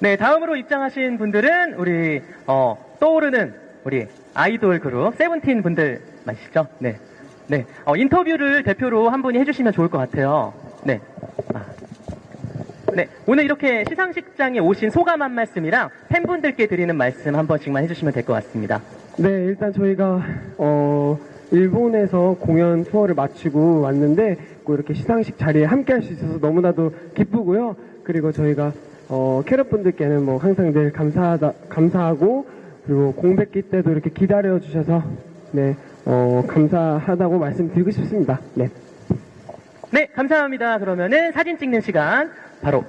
네, 다음으로 입장하신 분들은 우리 어, 떠오르는 우리 아이돌 그룹 세븐틴 분들 맞으시죠? 네. 네. 어, 인터뷰를 대표로 한 분이 해주시면 좋을 것 같아요. 네. 아. 네. 오늘 이렇게 시상식장에 오신 소감 한 말씀이랑 팬분들께 드리는 말씀 한 번씩만 해주시면 될 것 같습니다. 네, 일단 저희가 어 일본에서 공연 투어를 마치고 왔는데 꼭 이렇게 시상식 자리에 함께 할 수 있어서 너무나도 기쁘고요. 그리고 저희가 어 캐럿분들께는 뭐 항상 늘 감사하다 감사하고 그리고 공백기 때도 이렇게 기다려 주셔서 네, 어 감사하다고 말씀드리고 싶습니다. 네. 네, 감사합니다. 그러면은 사진 찍는 시간 바로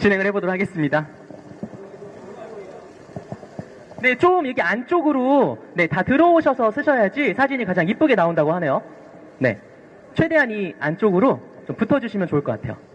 진행을 해보도록 하겠습니다. 네, 좀 여기 안쪽으로 네, 다 들어오셔서 쓰셔야지 사진이 가장 이쁘게 나온다고 하네요. 네, 최대한 이 안쪽으로 좀 붙어주시면 좋을 것 같아요.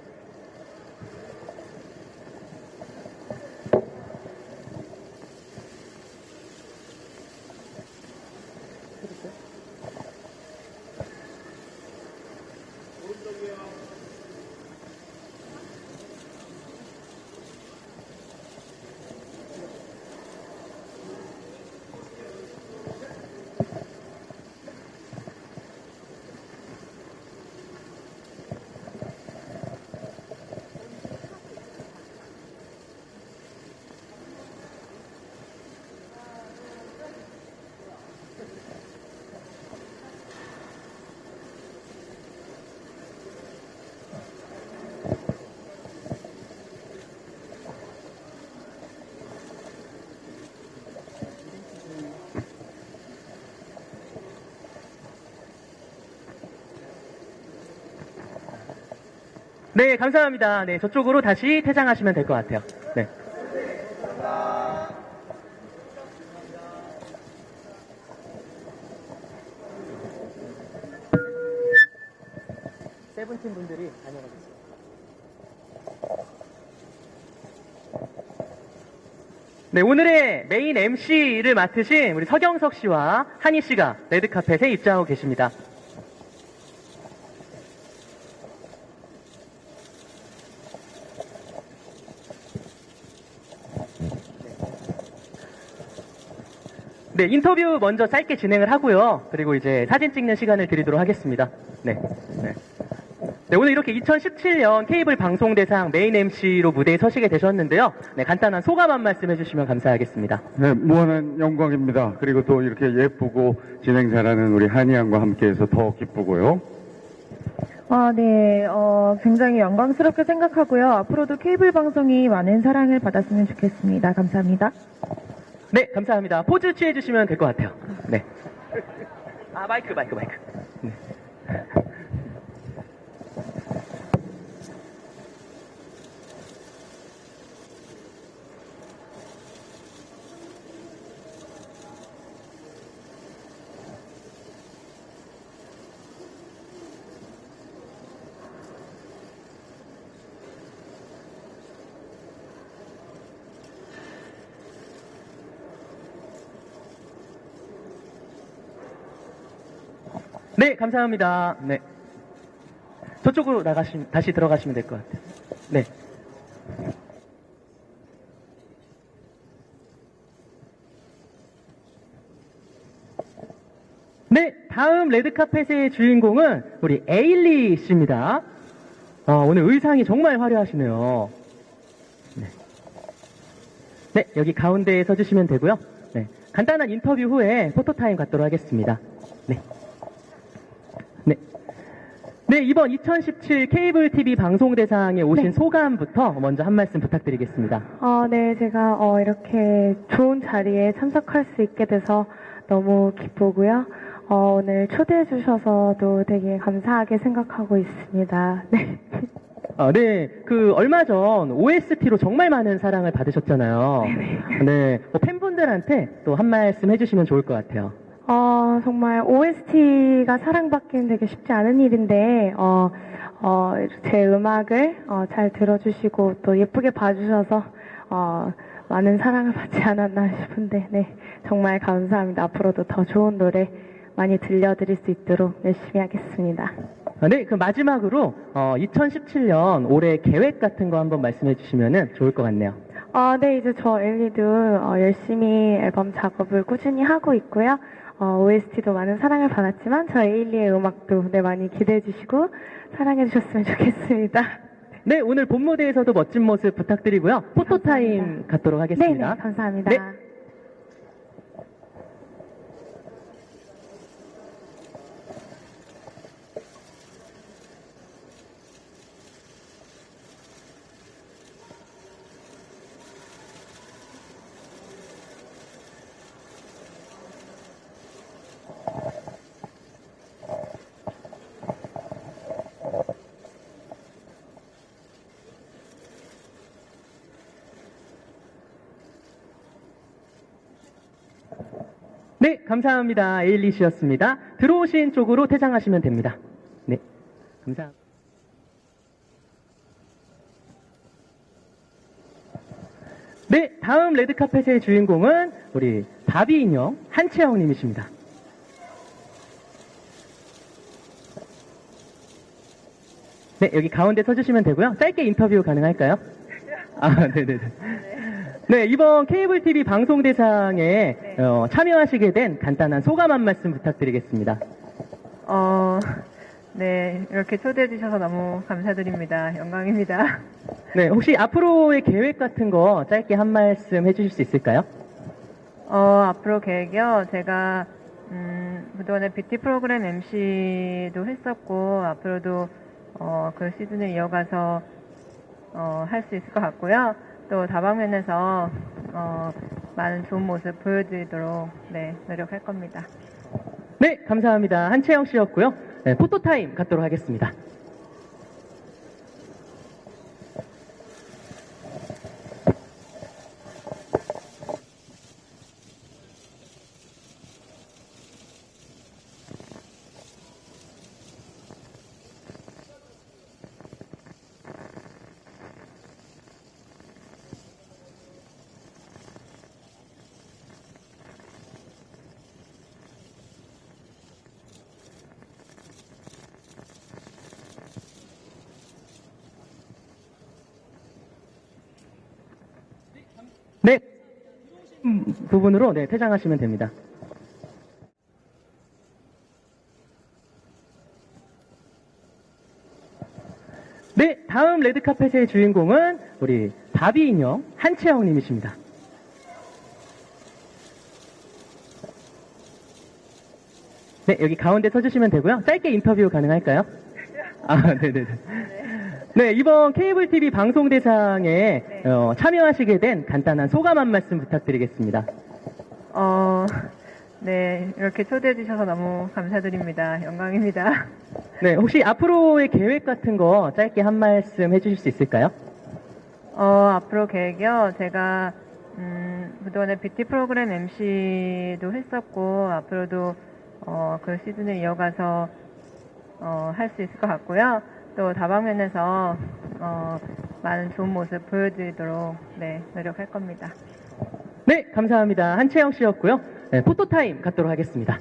네, 감사합니다. 네, 저쪽으로 다시 퇴장하시면 될 것 같아요. 네. 세븐틴 분들이 다녀가겠습니다. 네, 오늘의 메인 MC를 맡으신 우리 서경석 씨와 한희 씨가 레드카펫에 입장하고 계십니다. 네, 인터뷰 먼저 짧게 진행을 하고요. 그리고 이제 사진 찍는 시간을 드리도록 하겠습니다. 네. 네. 네, 오늘 이렇게 2017년 케이블 방송 대상 메인 MC로 무대에 서시게 되셨는데요. 네, 간단한 소감 한 말씀 해주시면 감사하겠습니다. 네, 무한한 영광입니다. 그리고 또 이렇게 예쁘고 진행 잘하는 우리 한이양과 함께해서 더 기쁘고요. 아, 네, 어, 굉장히 영광스럽게 생각하고요. 앞으로도 케이블 방송이 많은 사랑을 받았으면 좋겠습니다. 감사합니다. 네, 감사합니다. 포즈 취해 주시면 될 것 같아요. 네. 아, 마이크, 마이크, 마이크. 네. 네, 감사합니다. 네. 저쪽으로 나가시, 다시 들어가시면 될 것 같아요. 네. 네, 다음 레드카펫의 주인공은 우리 에일리 씨입니다. 아, 오늘 의상이 정말 화려하시네요. 네. 네, 여기 가운데에 서주시면 되고요. 네, 간단한 인터뷰 후에 포토타임 갖도록 하겠습니다. 네. 네. 네, 이번 2017 케이블 TV 방송 대상에 오신 네. 소감부터 먼저 한 말씀 부탁드리겠습니다. 어, 네, 제가 어, 이렇게 좋은 자리에 참석할 수 있게 돼서 너무 기쁘고요. 어, 오늘 초대해 주셔서도 되게 감사하게 생각하고 있습니다. 네. 아, 네, 그 얼마 전 OST로 정말 많은 사랑을 받으셨잖아요. 네, 뭐 팬분들한테 또 한 말씀 해주시면 좋을 것 같아요. 어, 정말 OST가 사랑받기는 되게 쉽지 않은 일인데, 어, 어, 제 음악을 어, 잘 들어주시고 또 예쁘게 봐주셔서 어, 많은 사랑을 받지 않았나 싶은데, 네, 정말 감사합니다. 앞으로도 더 좋은 노래 많이 들려드릴 수 있도록 열심히 하겠습니다. 아, 네, 그 마지막으로 어, 2017년 올해 계획 같은 거 한번 말씀해 주시면 좋을 것 같네요. 어, 네, 이제 저 엘리도 어, 열심히 앨범 작업을 꾸준히 하고 있고요. 어, OST도 많은 사랑을 받았지만 저 에일리의 음악도 네, 많이 기대해 주시고 사랑해 주셨으면 좋겠습니다. 네, 오늘 본 무대에서도 멋진 모습 부탁드리고요. 포토타임. 갖도록 네, 하겠습니다. 네, 감사합니다. 네. 네, 감사합니다. 에일리 씨였습니다. 들어오신 쪽으로 퇴장하시면 됩니다. 네, 감사합니다. 네, 다음 레드카펫의 주인공은 우리 바비 인형 한채영 님이십니다. 네, 여기 가운데 서주시면 되고요. 짧게 인터뷰 가능할까요? 아, 네네네. 네, 이번 케이블 TV 방송 대상에 어, 참여하시게 된 간단한 소감 한 말씀 부탁드리겠습니다. 어, 네, 이렇게 초대해 주셔서 너무 감사드립니다. 영광입니다. 네, 혹시 앞으로의 계획 같은 거 짧게 한 말씀 해주실 수 있을까요? 어, 앞으로 계획이요. 제가 음, 그동안에 뷰티 프로그램 MC도 했었고 앞으로도 어, 그 시즌을 이어가서 어, 할 수 있을 것 같고요. 또 다방면에서 어, 많은 좋은 모습 보여드리도록 네, 노력할 겁니다. 네, 감사합니다. 한채영 씨였고요. 네, 포토타임 갖도록 하겠습니다. 네, 음, 부분으로 네, 퇴장하시면 됩니다. 네, 다음 레드카펫의 주인공은 우리 바비 인형 한채영 님이십니다. 네, 여기 가운데 서주시면 되고요. 짧게 인터뷰 가능할까요? 아, 네네네. 네, 이번 케이블 TV 방송 대상에 어, 참여하시게 된 간단한 소감 한 말씀 부탁드리겠습니다. 어, 네, 이렇게 초대해 주셔서 너무 감사드립니다. 영광입니다. 네, 혹시 앞으로의 계획 같은 거 짧게 한 말씀 해주실 수 있을까요? 어, 앞으로 계획이요. 제가 음, 그동안에 뷰티 프로그램 MC도 했었고 앞으로도 어, 그 시즌을 이어가서 어, 할 수 있을 것 같고요. 또 다방면에서 어, 많은 좋은 모습 보여드리도록 네, 노력할 겁니다. 네, 감사합니다. 한채영 씨였고요. 네, 포토타임 갖도록 하겠습니다.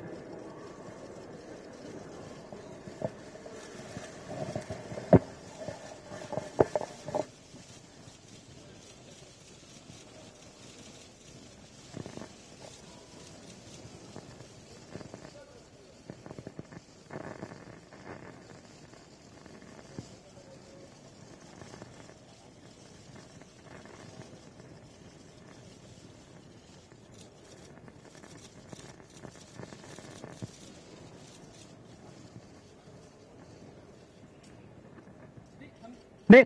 네,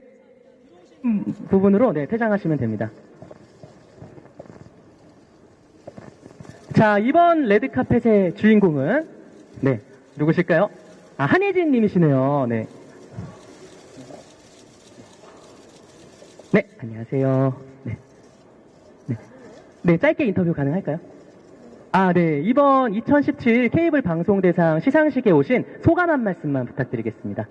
음, 부분으로 네, 퇴장하시면 됩니다. 자, 이번 레드카펫의 주인공은 네, 누구실까요? 아, 한혜진 님이시네요. 네. 네, 안녕하세요. 네. 네. 네, 짧게 인터뷰 가능할까요? 아, 네. 이번 2017 케이블 방송 대상 시상식에 오신 소감 한 말씀만 부탁드리겠습니다.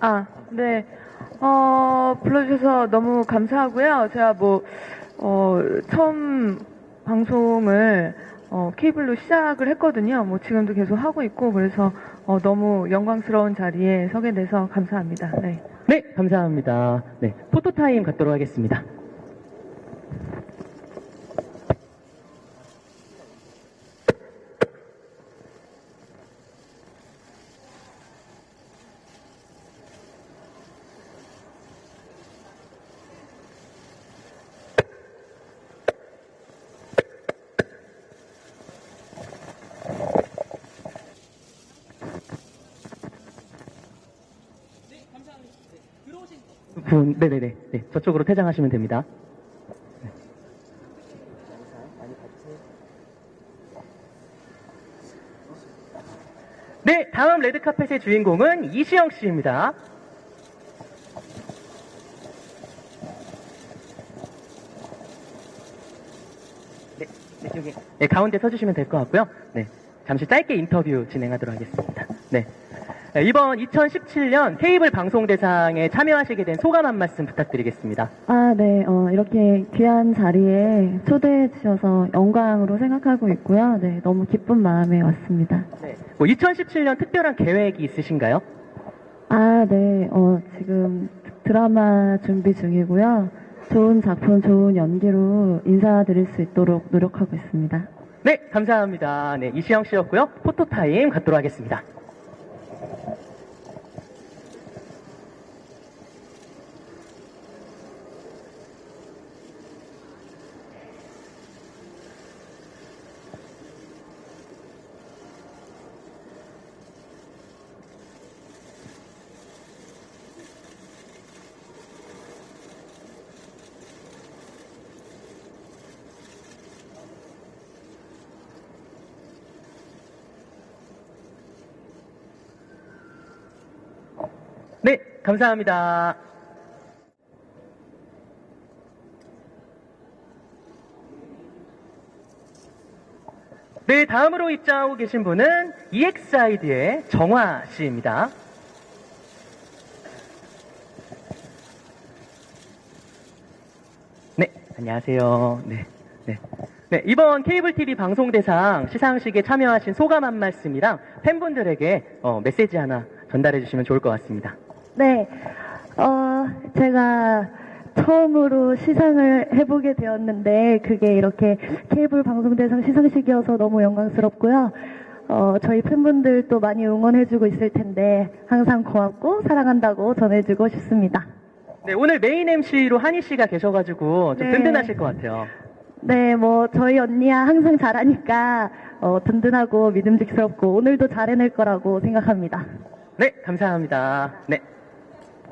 아, 네. 어, 불러주셔서 너무 감사하고요. 제가 뭐, 어, 처음 방송을, 어, 케이블로 시작을 했거든요. 뭐 지금도 계속 하고 있고 그래서 어, 너무 영광스러운 자리에 서게 돼서 감사합니다. 네. 네, 감사합니다. 네, 포토타임 갖도록 하겠습니다. 분, 네네네. 네, 저쪽으로 퇴장하시면 됩니다. 네, 다음 레드카펫의 주인공은 이시영 씨입니다. 네, 네, 여기 네, 가운데 서주시면 될 것 같고요. 네, 잠시 짧게 인터뷰 진행하도록 하겠습니다. 네. 네, 이번 2017년 케이블 방송 대상에 참여하시게 된 소감 한 말씀 부탁드리겠습니다. 아, 네. 어, 이렇게 귀한 자리에 초대해 주셔서 영광으로 생각하고 있고요. 네, 너무 기쁜 마음에 왔습니다. 네. 뭐 2017년 특별한 계획이 있으신가요? 아, 네. 어, 지금 드라마 준비 중이고요. 좋은 작품, 좋은 연기로 인사드릴 수 있도록 노력하고 있습니다. 네, 감사합니다. 네, 이시영 씨였고요. 포토타임 갖도록 하겠습니다. Thank you. 네, 감사합니다. 네, 다음으로 입장하고 계신 분은 EXID의 정화 씨입니다. 네, 안녕하세요. 네, 네. 네, 이번 케이블 TV 방송 대상 시상식에 참여하신 소감 한 말씀이랑 팬분들에게 어, 메시지 하나 전달해 주시면 좋을 것 같습니다. 네. 어, 제가 처음으로 시상을 해보게 되었는데, 그게 이렇게 케이블 방송대상 시상식이어서 너무 영광스럽고요. 어, 저희 팬분들도 많이 응원해주고 있을 텐데, 항상 고맙고 사랑한다고 전해주고 싶습니다. 네, 오늘 메인 MC로 한희 씨가 계셔가지고 좀 네. 든든하실 것 같아요. 네, 뭐, 저희 언니야 항상 잘하니까, 어, 든든하고 믿음직스럽고, 오늘도 잘해낼 거라고 생각합니다. 네, 감사합니다. 네.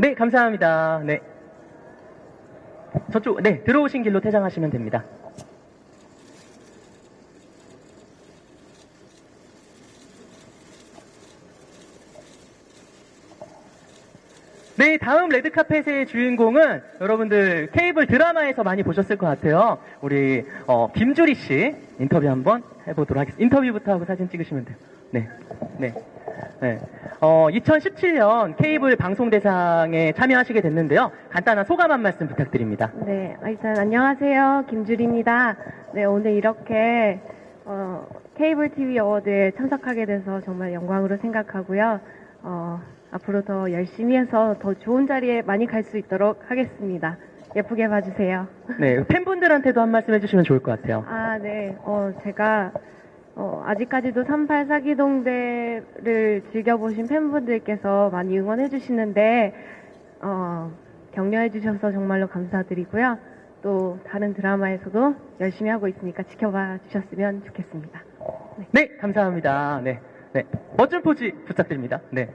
네, 감사합니다. 네. 저쪽, 네, 들어오신 길로 퇴장하시면 됩니다. 네, 다음 레드카펫의 주인공은 여러분들 케이블 드라마에서 많이 보셨을 것 같아요. 우리 어, 김주리 씨 인터뷰 한번 해보도록 하겠습니다. 인터뷰부터 하고 사진 찍으시면 돼요. 네, 네, 네. 어, 2017년 케이블 방송대상에 참여하시게 됐는데요. 간단한 소감 한 말씀 부탁드립니다. 네, 일단 안녕하세요. 김주리입니다. 네, 오늘 이렇게 어, 케이블 TV 어워드에 참석하게 돼서 정말 영광으로 생각하고요. 어, 앞으로 더 열심히 해서 더 좋은 자리에 많이 갈 수 있도록 하겠습니다. 예쁘게 봐주세요. 네, 팬분들한테도 한 말씀 해주시면 좋을 것 같아요. 아, 네. 어, 제가 어, 아직까지도 38 사기동대를 즐겨보신 팬분들께서 많이 응원해 주시는데 어, 격려해 주셔서 정말로 감사드리고요. 또 다른 드라마에서도 열심히 하고 있으니까 지켜봐 주셨으면 좋겠습니다. 네, 감사합니다. 네, 네. 멋진 포즈 부탁드립니다. 네.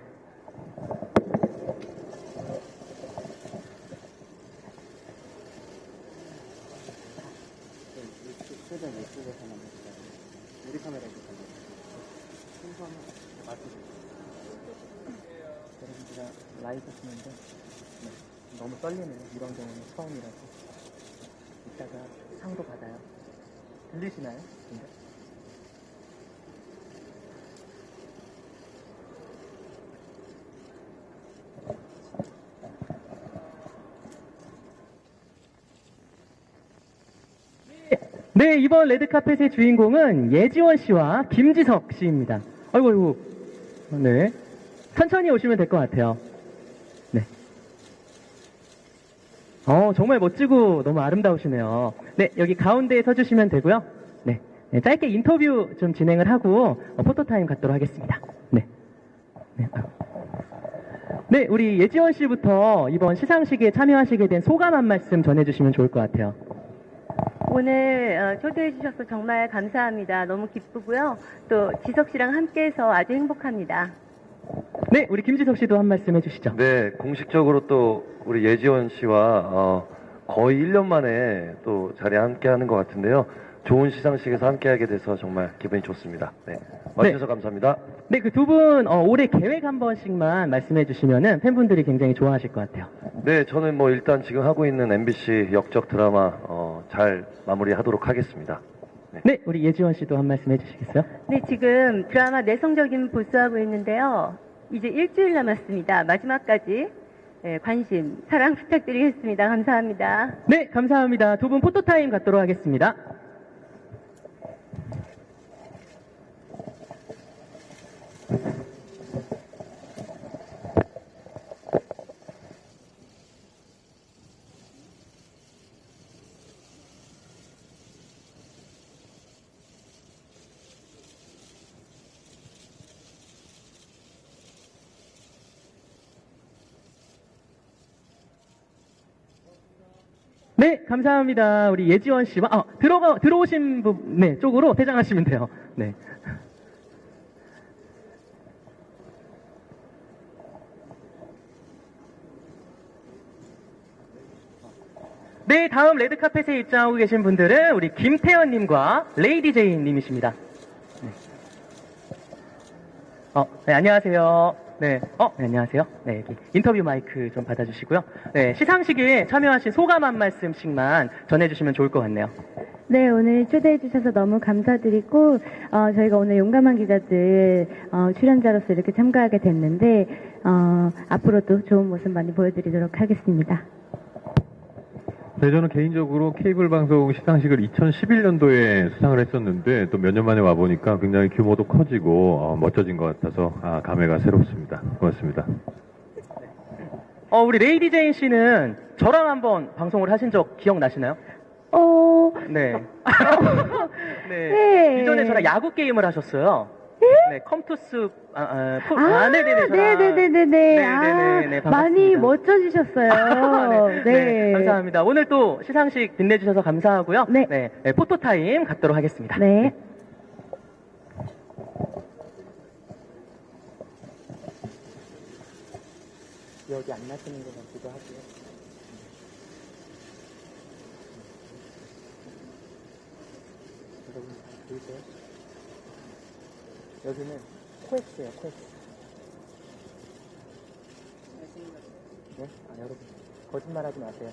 여러분들가 라이브 하시는데 너무 떨리네요. 이런 경우는 처음이라서 이따가 상도 받아요. 들리시나요? 근데? 네, 이번 레드카펫의 주인공은 예지원 씨와 김지석 씨입니다. 아이고, 아이고. 네. 천천히 오시면 될 것 같아요. 네. 어, 정말 멋지고 너무 아름다우시네요. 네, 여기 가운데에 서주시면 되고요. 네. 네, 짧게 인터뷰 좀 진행을 하고 어, 포토타임 갖도록 하겠습니다. 네. 네, 아이고. 네, 우리 예지원 씨부터 이번 시상식에 참여하시게 된 소감 한 말씀 전해주시면 좋을 것 같아요. 오늘 어, 초대해 주셔서 정말 감사합니다. 너무 기쁘고요. 또 지석 씨랑 함께해서 아주 행복합니다. 네, 우리 김지석 씨도 한 말씀 해주시죠. 네, 공식적으로 또 우리 예지원 씨와 어, 거의 1년 만에 또 자리에 함께 하는 것 같은데요. 좋은 시상식에서 함께 하게 돼서 정말 기분이 좋습니다. 네. 와주셔서 감사합니다. 네, 그 두분 올해 계획 한 번씩만 말씀해 주시면은 팬분들이 굉장히 좋아하실 것 같아요. 네, 저는 뭐 일단 지금 하고 있는 MBC 역적 드라마 어, 잘 마무리 하도록 하겠습니다. 네, 우리 예지원 씨도 한 말씀 해주시겠어요? 네, 지금 드라마 내성적인 보스하고 있는데요. 이제 일주일 남았습니다. 마지막까지 예, 관심, 사랑 부탁드리겠습니다. 감사합니다. 네, 감사합니다. 두 분 포토타임 갖도록 하겠습니다. 네, 감사합니다. 우리 예지원 씨와 아, 들어가 들어오신 분, 네, 쪽으로 퇴장하시면 돼요. 네. 네, 다음 레드카펫에 입장하고 계신 분들은 우리 김태현님과 레이디 제이님이십니다. 네. 어, 네, 안녕하세요. 네, 어, 네, 안녕하세요. 네, 여기 인터뷰 마이크 좀 받아주시고요. 네, 시상식에 참여하신 소감 한 말씀씩만 전해주시면 좋을 것 같네요. 네, 오늘 초대해 주셔서 너무 감사드리고 어, 저희가 오늘 용감한 기자들 어, 출연자로서 이렇게 참가하게 됐는데 어, 앞으로도 좋은 모습 많이 보여드리도록 하겠습니다. 네, 저는 개인적으로 케이블 방송 시상식을 2011년도에 수상을 했었는데 또 몇 년 만에 와보니까 굉장히 규모도 커지고 어, 멋져진 것 같아서 아, 감회가 새롭습니다. 고맙습니다. 어, 우리 레이디 제인 씨는 저랑 한번 방송을 하신 적 기억나시나요? 어, 네. 네. 네. 이전에 저랑 야구 게임을 하셨어요. 네, 컴투스, 아, 아, 풀, 아, 아, 네네네. 저랑. 네네네네네. 네네네, 아, 네, 반갑습니다. 많이 멋져지셨어요. 네, 네. 네, 감사합니다. 오늘 또 시상식 빛내주셔서 감사하고요. 네. 네, 네, 포토타임 갖도록 하겠습니다. 네. 기억이 안 나시는 것 같기도 하고요. 여러분 잘 보이세요? 여기는 코엑스예요, 코엑스. 네? 아, 여러분 거짓말 하지 마세요.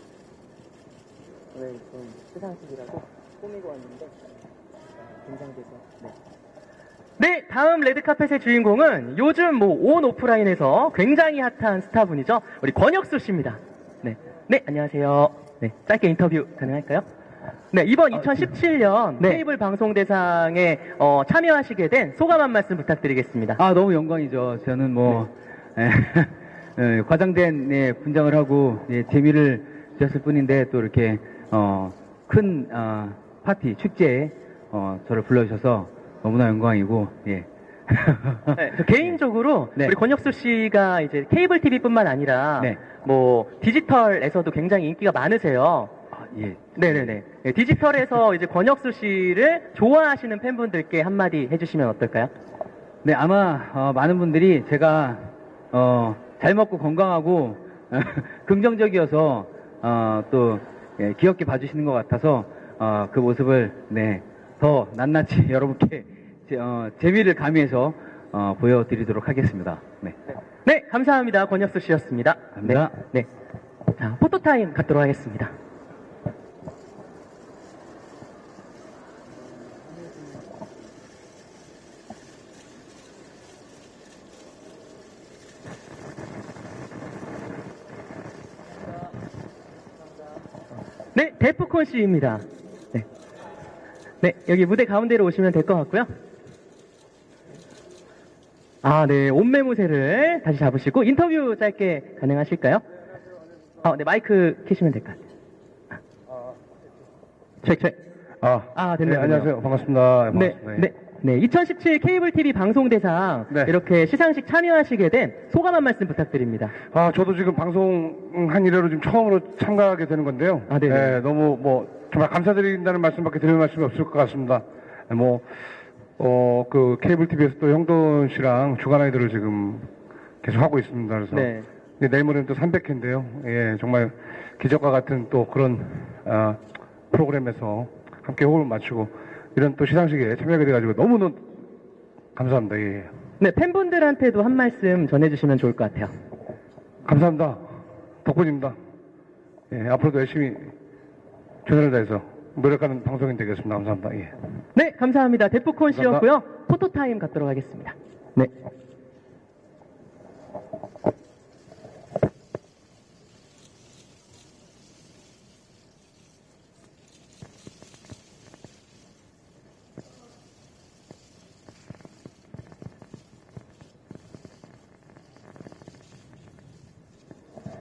오늘 좀 시상식이라고 꾸미고 왔는데 긴장돼서. 네. 네, 다음 레드카펫의 주인공은 요즘 뭐 온 오프라인에서 굉장히 핫한 스타분이죠. 우리 권혁수 씨입니다. 네. 네, 안녕하세요. 네, 짧게 인터뷰 가능할까요? 네, 이번 2017년 케이블 방송 대상에 어, 참여하시게 된 소감 한 말씀 부탁드리겠습니다. 아 너무 영광이죠. 저는 뭐 예, 예, 과장된 예, 분장을 하고 예, 재미를 주셨을 뿐인데 또 이렇게 어, 큰 어, 파티 축제에 어, 저를 불러주셔서 너무나 영광이고 예. 네, 저 개인적으로 네. 우리 권혁수 씨가 이제 케이블 TV뿐만 아니라 네. 뭐 디지털에서도 굉장히 인기가 많으세요. 아, 예. 네네네. 네, 디지털에서 이제 권혁수 씨를 좋아하시는 팬분들께 한마디 해주시면 어떨까요? 네, 아마 어, 많은 분들이 제가 어, 잘 먹고 건강하고 긍정적이어서 어, 또 예, 귀엽게 봐주시는 것 같아서 어, 그 모습을 네, 더 낱낱이 여러분께 제, 어, 재미를 가미해서 어, 보여드리도록 하겠습니다. 네. 네, 감사합니다. 권혁수 씨였습니다. 감사합니다. 네. 네. 자, 포토타임 갖도록 하겠습니다. 네, 데프콘 씨입니다. 네. 네, 여기 무대 가운데로 오시면 될 것 같고요. 아, 네. 옷매무새를 다시 잡으시고 인터뷰 짧게 가능하실까요? 어, 네. 마이크 켜시면 될 것 같아요. 책, 책. 아, 아, 네, 됐네요. 안녕하세요. 반갑습니다. 네, 반갑습니다. 네. 네, 2017 케이블 TV 방송 대상 네. 이렇게 시상식 참여하시게 된 소감 한 말씀 부탁드립니다. 아, 저도 지금 방송한 이래로 지금 처음으로 참가하게 되는 건데요. 아, 네 네. 너무 뭐 정말 감사드린다는 말씀밖에 드릴 말씀이 없을 것 같습니다. 네, 뭐, 어, 그 케이블 TV에서 또 형돈 씨랑 주간 아이들을 지금 계속 하고 있습니다. 그래서 네. 네, 내일 모레는 또 300회인데요. 예, 정말 기적과 같은 또 그런 아, 프로그램에서 함께 호흡을 맞추고 이런 또 시상식에 참여하게 돼가지고 너무너무 감사합니다. 예. 네, 팬분들한테도 한 말씀 전해주시면 좋을 것 같아요. 감사합니다. 덕분입니다. 예, 앞으로도 열심히 최선을 다해서 노력하는 방송인 되겠습니다. 감사합니다. 예. 네, 감사합니다. 데프콘 감사합니다. 씨였고요. 포토타임 갖도록 하겠습니다. 네.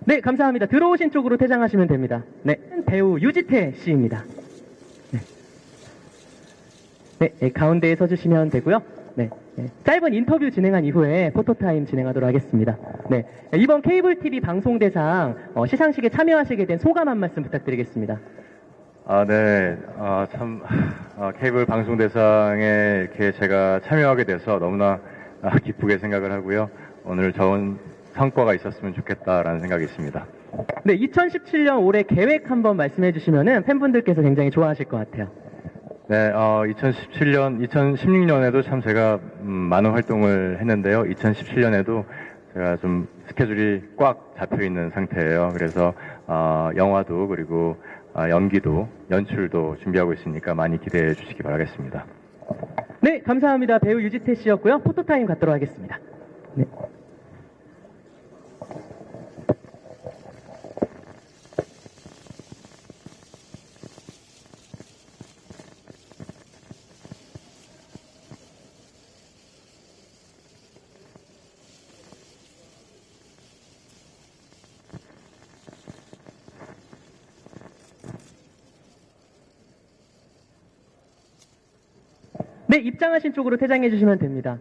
네, 감사합니다. 들어오신 쪽으로 퇴장하시면 됩니다. 네, 배우 유지태 씨입니다. 네, 예, 가운데에 서주시면 되고요. 네, 예, 짧은 인터뷰 진행한 이후에 포토타임 진행하도록 하겠습니다. 네, 예, 이번 케이블 TV 방송 대상 어, 시상식에 참여하시게 된 소감 한 말씀 부탁드리겠습니다. 아, 네. 아, 참, 아, 케이블 방송대상에 이렇게 제가 참여하게 돼서 너무나 아, 기쁘게 생각을 하고요. 오늘 좋은 성과가 있었으면 좋겠다라는 생각이 있습니다. 네, 2017년 올해 계획 한번 말씀해 주시면은 팬분들께서 굉장히 좋아하실 것 같아요. 네, 어, 2017년, 2016년에도 참 제가 음, 많은 활동을 했는데요. 2017년에도 제가 좀 스케줄이 꽉 잡혀 있는 상태예요. 그래서 어, 영화도 그리고 아, 연기도 연출도 준비하고 있으니까 많이 기대해 주시기 바라겠습니다. 네, 감사합니다. 배우 유지태 씨였고요. 포토타임 갖도록 하겠습니다. 네. 네, 입장하신 쪽으로 퇴장해 주시면 됩니다.